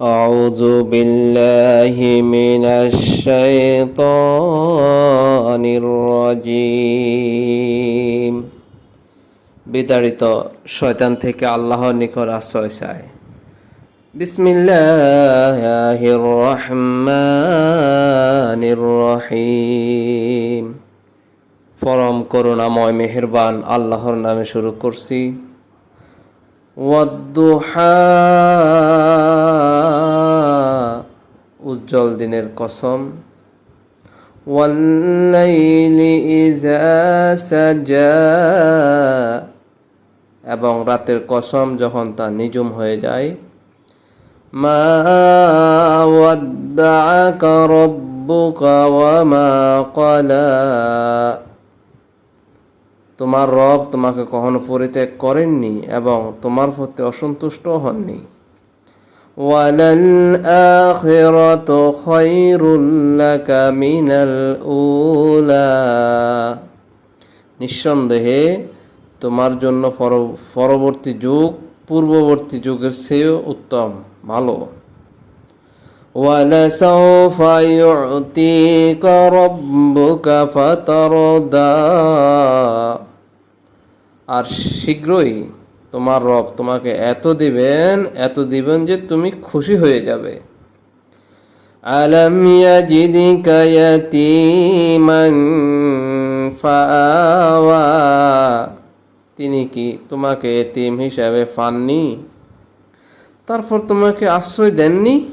أعوذ بالله من الشيطان الرجيم বিতাড়িত শয়তান থেকে আল্লাহর নিকট আশ্রয় চায় বিসমিল্লাহির রহমানির রহিম পরম করুণাময় মেহেরবান আল্লাহর নামে শুরু করছি ওয়াদ্দুহা উজ্জ্বল দিনের কসম। এবং রাতের কসম যখন তা নিজুম হয়ে যায়। মা তোমার রব তোমাকে কখনো পরিত্যাগ করেননি এবং তোমার প্রতি অসন্তুষ্ট হননি। ওয়ালাল আখিরাতু খায়রুল লাকা মিনাল উলা নিঃসন্দেহে তোমার জন্য পর- পরবর্তী যুগ পূর্ববর্তী যুগের চেয়েও উত্তম ভালো ولسوف يعطيك ربك فترضى আর শীঘ্রই তোমার রব তোমাকে এত দিবেন এত দিবেন যে তুমি খুশি হয়ে যাবে। আলম তিনি কি তোমাকে এতিম হিসাবে ফাননি? তারপর তোমাকে আশ্রয় দেননি?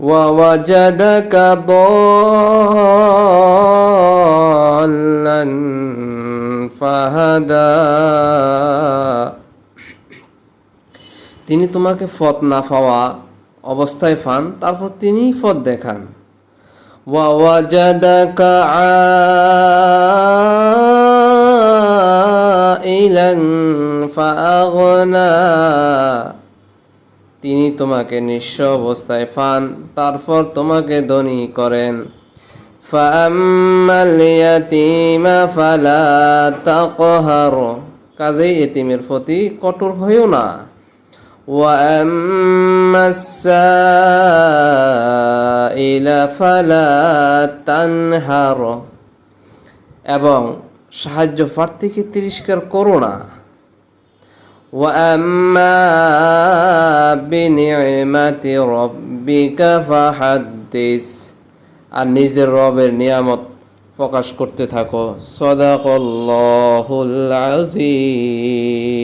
ওয়াজাদাকা দল্লান ফাহাদা। তিনি তোমাকে ফত না পাওয়া অবস্থায় ফান তারপর তিনি ফত দেখান। তিনি তোমাকে নিঃস্ব অবস্থায় ফান তারপর তোমাকে ধনী করেন। কাজেই এতিমের প্রতি কঠোর হইও না وَأَمَّا السَّائِلَ فَلَا تَنْهَرْ এবং সাহায্য প্রার্থীকে তিরস্কার করো না وأما بنعمة ربك فحدث আর নিজের রবের নিয়ামত প্রকাশ করতে থাকো। সদাকল্লাহুল আজিম